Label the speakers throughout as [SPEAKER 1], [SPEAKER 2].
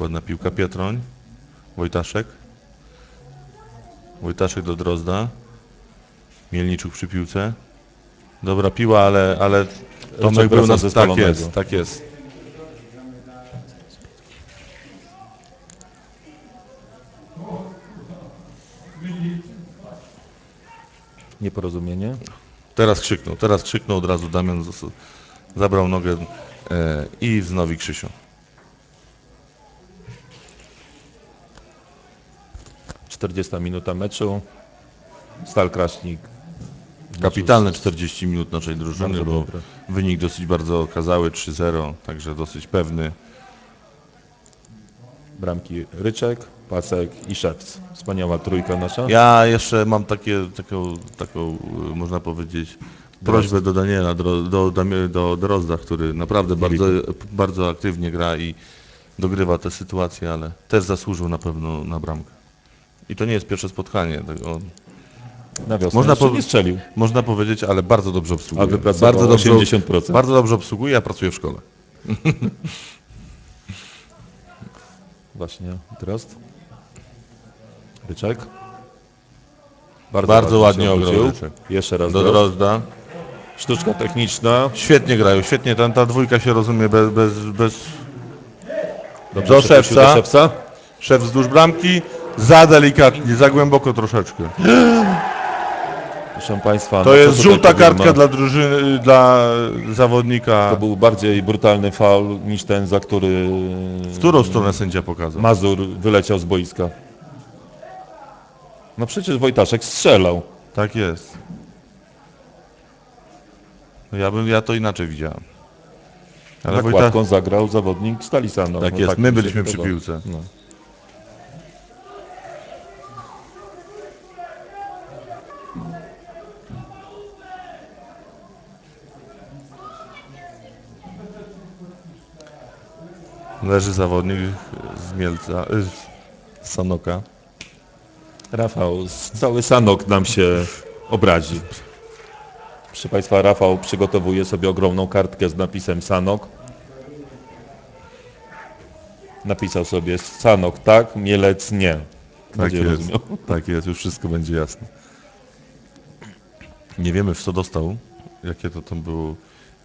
[SPEAKER 1] Ładna piłka Pietroń. Wojtaszek. Wojtaszek do Drozda. Mielniczuk przy piłce. Dobra piła, ale, ale Tomek był na... Tak jest, tak jest.
[SPEAKER 2] Nieporozumienie.
[SPEAKER 1] Teraz krzyknął, teraz krzyknął od razu Damian, zabrał nogę e, i wznowi Krzysiu.
[SPEAKER 2] 40 minuta meczu. Stal Kraśnik.
[SPEAKER 1] Kapitalne 40 minut naszej drużyny, bo
[SPEAKER 2] dobre.
[SPEAKER 1] wynik dosyć bardzo okazały, 3-0, także dosyć pewny.
[SPEAKER 2] Bramki Ryczek, Pasek i Szewc. Wspaniała trójka nasza.
[SPEAKER 1] Ja jeszcze mam takie, taką, taką, y, można powiedzieć, prośbę do Daniela, do, do, do Drozda, który naprawdę bardzo, bardzo aktywnie gra i dogrywa te sytuacje, ale też zasłużył na pewno na bramkę. I to nie jest pierwsze spotkanie. tak on-
[SPEAKER 2] Na wiosnę
[SPEAKER 1] Można po-
[SPEAKER 2] nie strzelił.
[SPEAKER 1] Można powiedzieć, ale bardzo dobrze obsługuje.
[SPEAKER 2] A
[SPEAKER 1] bardzo dobrze,
[SPEAKER 2] 80%.
[SPEAKER 1] Bardzo dobrze obsługuje, ja pracuję w szkole.
[SPEAKER 2] Właśnie Drost. Ryczek.
[SPEAKER 1] Bardzo ładnie
[SPEAKER 2] się
[SPEAKER 1] ograł
[SPEAKER 2] obrócił. Jeszcze raz
[SPEAKER 1] Do
[SPEAKER 2] Drozd.
[SPEAKER 1] Drozda.
[SPEAKER 2] Sztuczka techniczna.
[SPEAKER 1] Świetnie grają, świetnie. Ta, ta dwójka się rozumie bez, bez, bez...
[SPEAKER 2] Dobrze
[SPEAKER 1] Do Szewca.
[SPEAKER 2] Do Szewca.
[SPEAKER 1] Szef wzdłuż bramki. Za delikatnie, za głęboko troszeczkę.
[SPEAKER 2] Proszę Państwa.
[SPEAKER 1] To
[SPEAKER 2] no
[SPEAKER 1] jest
[SPEAKER 2] co tutaj
[SPEAKER 1] żółta
[SPEAKER 2] powiemy?
[SPEAKER 1] kartka dla drużyny, dla zawodnika.
[SPEAKER 2] To był bardziej brutalny faul niż ten, za który
[SPEAKER 1] W którą stronę sędzia pokazał?
[SPEAKER 2] Mazur wyleciał z boiska. No przecież Wojtaszek strzelał.
[SPEAKER 1] Tak jest. No Ja bym, ja to inaczej widziałem. Ale Wojta...
[SPEAKER 2] Nakładką zagrał zawodnik Stalisano.
[SPEAKER 1] Tak
[SPEAKER 2] No
[SPEAKER 1] jest,
[SPEAKER 2] mi
[SPEAKER 1] my byliśmy przy piłce.
[SPEAKER 2] No.
[SPEAKER 1] Leży zawodnik z Mielca, y, z Sanoka.
[SPEAKER 2] Rafał, cały Sanok nam się obrazi. Proszę Państwa, Rafał przygotowuje sobie ogromną kartkę z napisem Sanok. Napisał sobie Sanok tak, Mielec nie.
[SPEAKER 1] Tak
[SPEAKER 2] Będzie
[SPEAKER 1] jest,
[SPEAKER 2] rozumiał.
[SPEAKER 1] tak jest, już wszystko będzie jasne. Nie wiemy w co dostał, jakie to tam było,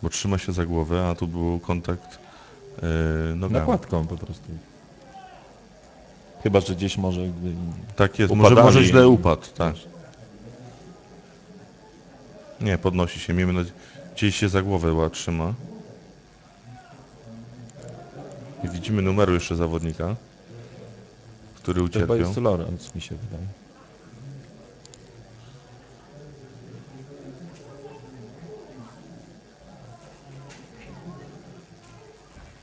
[SPEAKER 1] bo trzyma się za głowę, a tu był kontakt nogami.
[SPEAKER 2] Nakładką po prostu. Chyba, że gdzieś może...
[SPEAKER 1] Tak jest, może,
[SPEAKER 2] Upadali.
[SPEAKER 1] może źle upadł, tak. Nie, podnosi się, miejmy nadzieję, gdzieś się za głowę ła trzyma. I widzimy numeru jeszcze zawodnika, który
[SPEAKER 2] Chyba
[SPEAKER 1] ucierpiał.
[SPEAKER 2] jest Lorenz, mi się wydaje.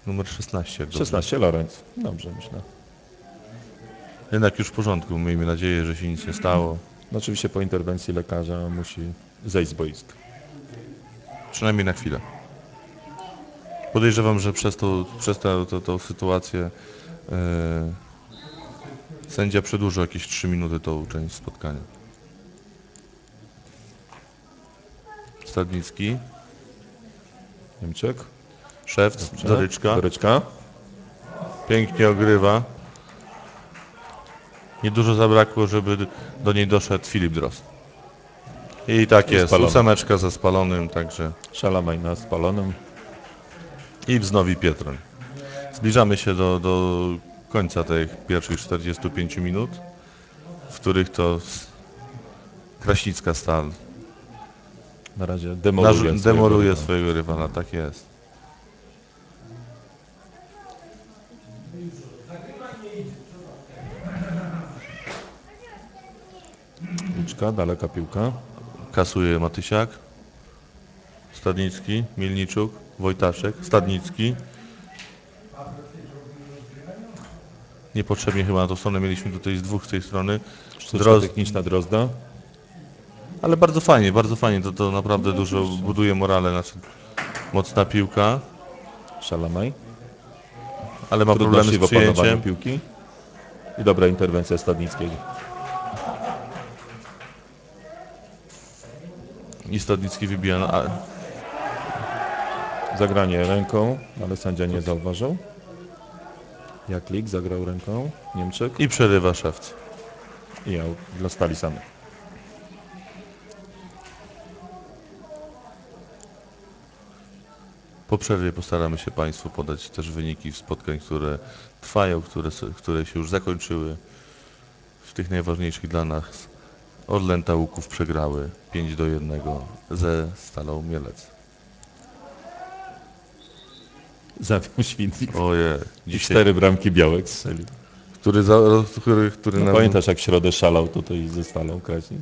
[SPEAKER 1] Numer 16. jak dobrze.
[SPEAKER 2] 16 Lorenz. Dobrze, myślę.
[SPEAKER 1] Jednak już w porządku, miejmy nadzieję, że się nic nie stało.
[SPEAKER 2] No, oczywiście po interwencji lekarza musi zejść z boiska.
[SPEAKER 1] Przynajmniej na chwilę. Podejrzewam, że przez, to, przez tę to, sytuację e, sędzia przedłużył jakieś 3 minuty tą część spotkania. Stadnicki, Szef, Doryczka,
[SPEAKER 2] Doryczka.
[SPEAKER 1] pięknie ogrywa. Niedużo zabrakło, żeby do niej doszedł Filip Drost. I tak jest,
[SPEAKER 2] spalony.
[SPEAKER 1] ósemeczka ze spalonym, także
[SPEAKER 2] Szalamaj na spalonym.
[SPEAKER 1] i wznowi Pietroń. Zbliżamy się do, do końca tych pierwszych 45 minut, w których to Kraśnicka Stal
[SPEAKER 2] Na razie demoluje.
[SPEAKER 1] naż-
[SPEAKER 2] swojego
[SPEAKER 1] demoluje
[SPEAKER 2] rywala.
[SPEAKER 1] swojego rywala, tak jest.
[SPEAKER 2] Łuczka, daleka piłka.
[SPEAKER 1] Kasuje Matysiak, Stadnicki, Mielniczuk, Wojtaszek, Stadnicki. Niepotrzebnie chyba na tą stronę mieliśmy tutaj z dwóch z tej strony.
[SPEAKER 2] Sztuczka
[SPEAKER 1] Droz-
[SPEAKER 2] techniczna Drozda.
[SPEAKER 1] Ale bardzo fajnie, bardzo fajnie. To, to naprawdę dużo buduje morale. Znaczy, mocna piłka,
[SPEAKER 2] Szalamaj.
[SPEAKER 1] Ale ma problemy z przyjęciem.
[SPEAKER 2] piłki. I dobra interwencja Stadnickiego.
[SPEAKER 1] I Stadnicki wybija. na-
[SPEAKER 2] Zagranie ręką, ale sędzia nie zauważył. Jaklik zagrał ręką, Niemczyk
[SPEAKER 1] I przerywa szewc.
[SPEAKER 2] i out dla Stali Sanok.
[SPEAKER 1] Po przerwie postaramy się Państwu podać też wyniki spotkań, które trwają, które, które się już zakończyły. W tych najważniejszych dla nas Orlen Tałuków przegrały 5 do 1 ze Stalą Mielec.
[SPEAKER 2] Zawił Świdnik.
[SPEAKER 1] Oje,
[SPEAKER 2] I
[SPEAKER 1] dzisiaj,
[SPEAKER 2] cztery bramki białek strzelił.
[SPEAKER 1] który, za, który, który
[SPEAKER 2] No,
[SPEAKER 1] nam
[SPEAKER 2] pamiętasz jak w środę szalał tutaj ze Stalą Kraśnik?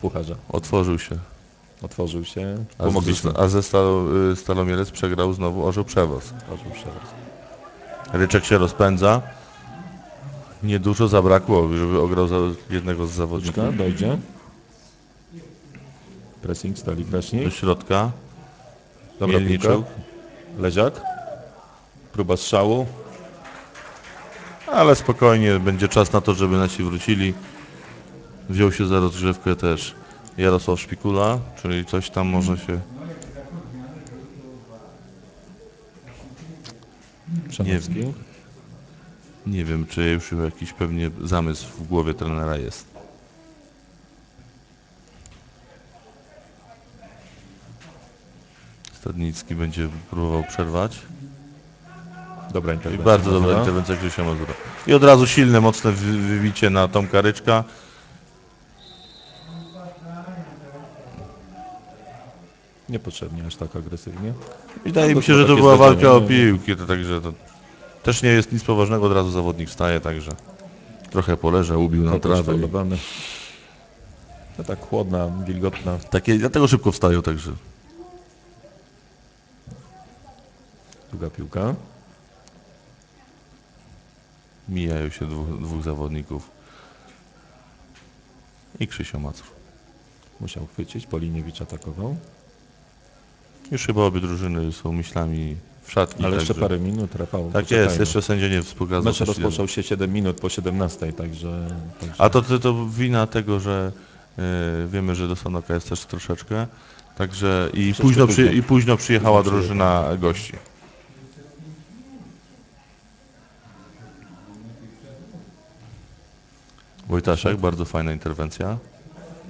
[SPEAKER 2] Pucharza.
[SPEAKER 1] otworzył się.
[SPEAKER 2] Otworzył się,
[SPEAKER 1] A,
[SPEAKER 2] pomogliśmy.
[SPEAKER 1] z, a ze Stalą, y, Stalą Mielec przegrał znowu Orzeł Przewoz.
[SPEAKER 2] Otworzył przerost.
[SPEAKER 1] Ryczek się rozpędza. Niedużo zabrakło, żeby ograł za jednego z zawodników
[SPEAKER 2] Uczka, dojdzie. Pressing Stali
[SPEAKER 1] do
[SPEAKER 2] Kraśnik.
[SPEAKER 1] środka.
[SPEAKER 2] Dobra
[SPEAKER 1] Mielniczuk.
[SPEAKER 2] Leziak. Próba strzału.
[SPEAKER 1] Ale spokojnie, będzie czas na to, żeby nasi wrócili. Wziął się za rozgrzewkę też Jarosław Szpikula, czyli coś tam może się...
[SPEAKER 2] Przemowski.
[SPEAKER 1] Nie wiem, czy już jakiś pewnie zamysł w głowie trenera jest. Stadnicki będzie próbował przerwać.
[SPEAKER 2] Dobra
[SPEAKER 1] I
[SPEAKER 2] interwencja.
[SPEAKER 1] bardzo dobra interwencja Krzysia Mazura. I od razu silne, mocne wy- wybicie na Tomka Ryczka.
[SPEAKER 2] Niepotrzebnie aż tak agresywnie.
[SPEAKER 1] Wydaje mi
[SPEAKER 2] to
[SPEAKER 1] się, że to była walka o
[SPEAKER 2] nie?
[SPEAKER 1] piłki, to także to też nie jest nic poważnego, od razu zawodnik wstaje, także trochę poleże, ubił na
[SPEAKER 2] też
[SPEAKER 1] trawę. i-.
[SPEAKER 2] No tak chłodna, wilgotna.
[SPEAKER 1] Takie, dlatego szybko wstają, także
[SPEAKER 2] Długa piłka.
[SPEAKER 1] mijają się dwóch, dwóch zawodników. I Krzysio Macur.
[SPEAKER 2] Musiał chwycić. Poliniewicz atakował.
[SPEAKER 1] Już chyba obie drużyny są myślami w szatni.
[SPEAKER 2] Ale jeszcze
[SPEAKER 1] także-
[SPEAKER 2] parę minut, Rafał.
[SPEAKER 1] Tak
[SPEAKER 2] poczekajmy.
[SPEAKER 1] jest, jeszcze sędzia nie wskazał.
[SPEAKER 2] Mecz rozpoczął się 7 minut po 17, także... także
[SPEAKER 1] A to, to, to wina tego, że e, wiemy, że do Sanoka jest też troszeczkę. Także i późno, przy, i późno przyjechała
[SPEAKER 2] Późno
[SPEAKER 1] drużyna gości. Wojtaszek, bardzo fajna interwencja.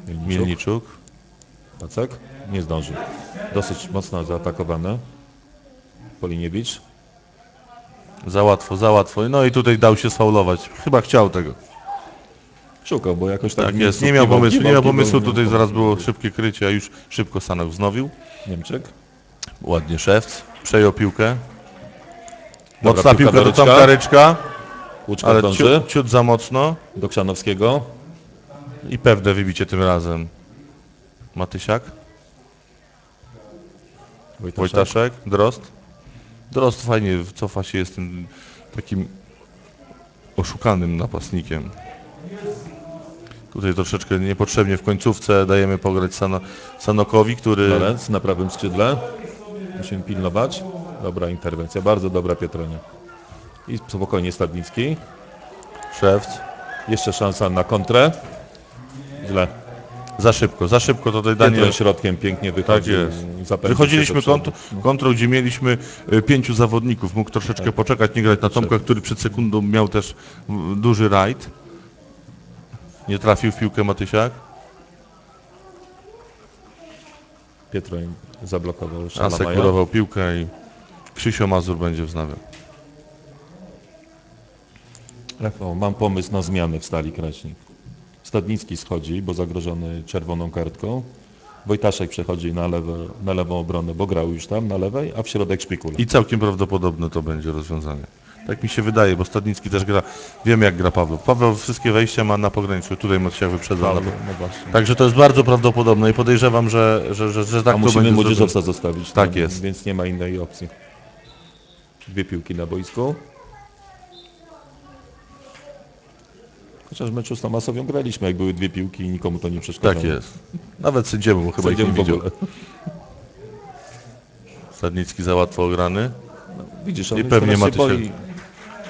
[SPEAKER 2] Mielniczuk.
[SPEAKER 1] Mielniczuk.
[SPEAKER 2] Pacek? Nie zdążył. Dosyć mocno zaatakowane. Poliniewicz.
[SPEAKER 1] Za łatwo, za łatwo. No i tutaj dał się sfaulować. Chyba chciał tego.
[SPEAKER 2] Szukał, bo jakoś tak...
[SPEAKER 1] Tak jest, nie miał pomysłu, nie miał pomysłu.
[SPEAKER 2] nie
[SPEAKER 1] Tutaj zaraz było szybkie krycie, a już szybko Sanok wznowił.
[SPEAKER 2] Niemczyk.
[SPEAKER 1] Ładnie szewc. Przejął piłkę.
[SPEAKER 2] Dobra,
[SPEAKER 1] Mocna
[SPEAKER 2] piłka
[SPEAKER 1] piłka
[SPEAKER 2] do
[SPEAKER 1] do Tomka Ryczka,
[SPEAKER 2] Łuczka
[SPEAKER 1] ale ciut, ciut za mocno.
[SPEAKER 2] Do Krzanowskiego.
[SPEAKER 1] I pewne wybicie tym razem. Matysiak,
[SPEAKER 2] Wojtaszek.
[SPEAKER 1] Wojtaszek, Drost. Drost fajnie cofa się, jest tym takim oszukanym napastnikiem. Tutaj troszeczkę niepotrzebnie w końcówce dajemy pograć Sano, Sanokowi, który
[SPEAKER 2] Lorenz na prawym skrzydle. Musimy pilnować. Dobra interwencja, bardzo dobra Pietronia. I spokojnie Stadnicki.
[SPEAKER 1] szewc.
[SPEAKER 2] Jeszcze szansa na kontrę. Źle.
[SPEAKER 1] Za szybko, za szybko tutaj danie.
[SPEAKER 2] Pietro środkiem pięknie wychodzi.
[SPEAKER 1] Tak jest.
[SPEAKER 2] zapędził
[SPEAKER 1] Wychodziliśmy
[SPEAKER 2] się do przodu.
[SPEAKER 1] kont- kontrą, gdzie mieliśmy y, pięciu zawodników. Mógł troszeczkę
[SPEAKER 2] Tak.
[SPEAKER 1] poczekać, nie grać na Tomka, który przed sekundą miał też mm, duży rajd. Nie trafił w piłkę Matysiak.
[SPEAKER 2] Pietro zablokował Szalamaja.
[SPEAKER 1] Asekurował piłkę i Krzysio Mazur będzie wznawiał.
[SPEAKER 2] Rafał, mam pomysł na zmianę w Stali Kraśnik. Stadnicki schodzi, bo zagrożony czerwoną kartką. Wojtaszek przechodzi na, lewo, na lewą obronę, bo grał już tam na lewej, a w środek Szpikula.
[SPEAKER 1] I całkiem prawdopodobne to będzie rozwiązanie. Tak mi się wydaje, bo Stadnicki też gra, wiemy jak gra Paweł. Paweł wszystkie wejścia ma na pograniczu, tutaj Matysiak wyprzedza. Na...
[SPEAKER 2] no właśnie.
[SPEAKER 1] Także to jest bardzo prawdopodobne i podejrzewam, że, że, że, że tak
[SPEAKER 2] a
[SPEAKER 1] to
[SPEAKER 2] musimy
[SPEAKER 1] będzie
[SPEAKER 2] młodzieżowca
[SPEAKER 1] zrobione.
[SPEAKER 2] zostawić.
[SPEAKER 1] Tak
[SPEAKER 2] tam,
[SPEAKER 1] jest.
[SPEAKER 2] Więc nie ma innej opcji. Dwie piłki na boisku. Chociaż w meczu z Tomasowią graliśmy, jak były dwie piłki i nikomu to nie przeszkadzało.
[SPEAKER 1] Tak jest. Nawet sędziemu chyba ich nie widział.
[SPEAKER 2] ogóle.
[SPEAKER 1] Stadnicki za łatwo ograny.
[SPEAKER 2] Widzisz, on
[SPEAKER 1] I pewnie
[SPEAKER 2] teraz się boi.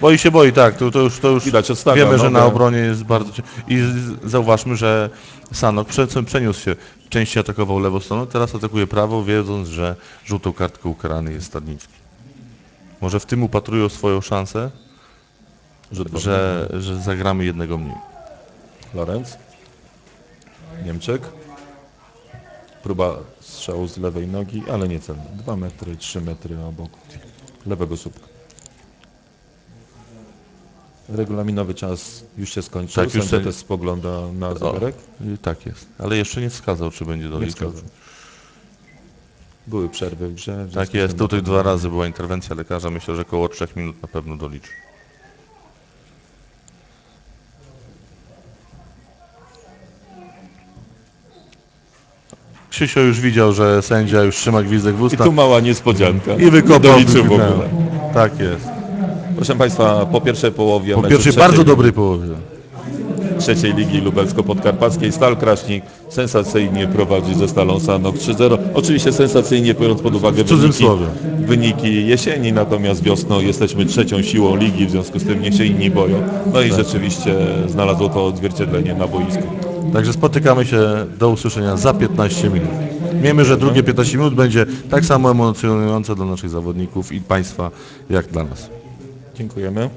[SPEAKER 1] Boi się boi, tak, to, to już, to już
[SPEAKER 2] Widać, odstawia
[SPEAKER 1] wiemy, że
[SPEAKER 2] nogę.
[SPEAKER 1] na obronie jest bardzo I zauważmy, że Sanok prze, przeniósł się, częściej atakował lewą stroną, teraz atakuje prawą, wiedząc, że żółtą kartką ukarany jest Stadnicki. Może w tym upatrują swoją szansę?
[SPEAKER 2] Rzut
[SPEAKER 1] że, że zagramy jednego mniej.
[SPEAKER 2] Lorenz. Niemczek. Próba strzału z lewej nogi, ale nie celna. 2 metry, 3 metry obok lewego słupka. Regulaminowy czas już się skończył.
[SPEAKER 1] Tak, już
[SPEAKER 2] Sędzia
[SPEAKER 1] się-
[SPEAKER 2] też spogląda na zegarek.
[SPEAKER 1] I tak jest. Ale jeszcze nie wskazał, czy będzie doliczał.
[SPEAKER 2] wskazał. Były przerwy w grze. w
[SPEAKER 1] Tak jest, tutaj dwa razy była interwencja lekarza. Myślę, że około 3 minut na pewno doliczy. Krzysio już widział, że sędzia już trzyma gwizdek w
[SPEAKER 2] I
[SPEAKER 1] usta
[SPEAKER 2] tu mała niespodzianka.
[SPEAKER 1] i wykopał
[SPEAKER 2] Doliczył w ogóle.
[SPEAKER 1] Tak jest.
[SPEAKER 2] Proszę Państwa, po pierwszej połowie
[SPEAKER 1] Po
[SPEAKER 2] meczu
[SPEAKER 1] pierwszej
[SPEAKER 2] trzeciej,
[SPEAKER 1] bardzo dobrej połowie.
[SPEAKER 2] trzeciej Ligi Lubelsko-Podkarpackiej Stal Kraśnik sensacyjnie prowadzi ze Stalą Sanok 3-0. Oczywiście sensacyjnie biorąc pod uwagę wyniki, wyniki jesieni, natomiast wiosną jesteśmy trzecią siłą ligi, w związku z tym niech się inni boją. No i rzeczywiście znalazło to odzwierciedlenie na boisku.
[SPEAKER 1] Także spotykamy się do usłyszenia za 15 minut. Wiemy, że drugie 15 minut będzie tak samo emocjonujące dla naszych zawodników i Państwa, jak dla nas.
[SPEAKER 2] Dziękujemy.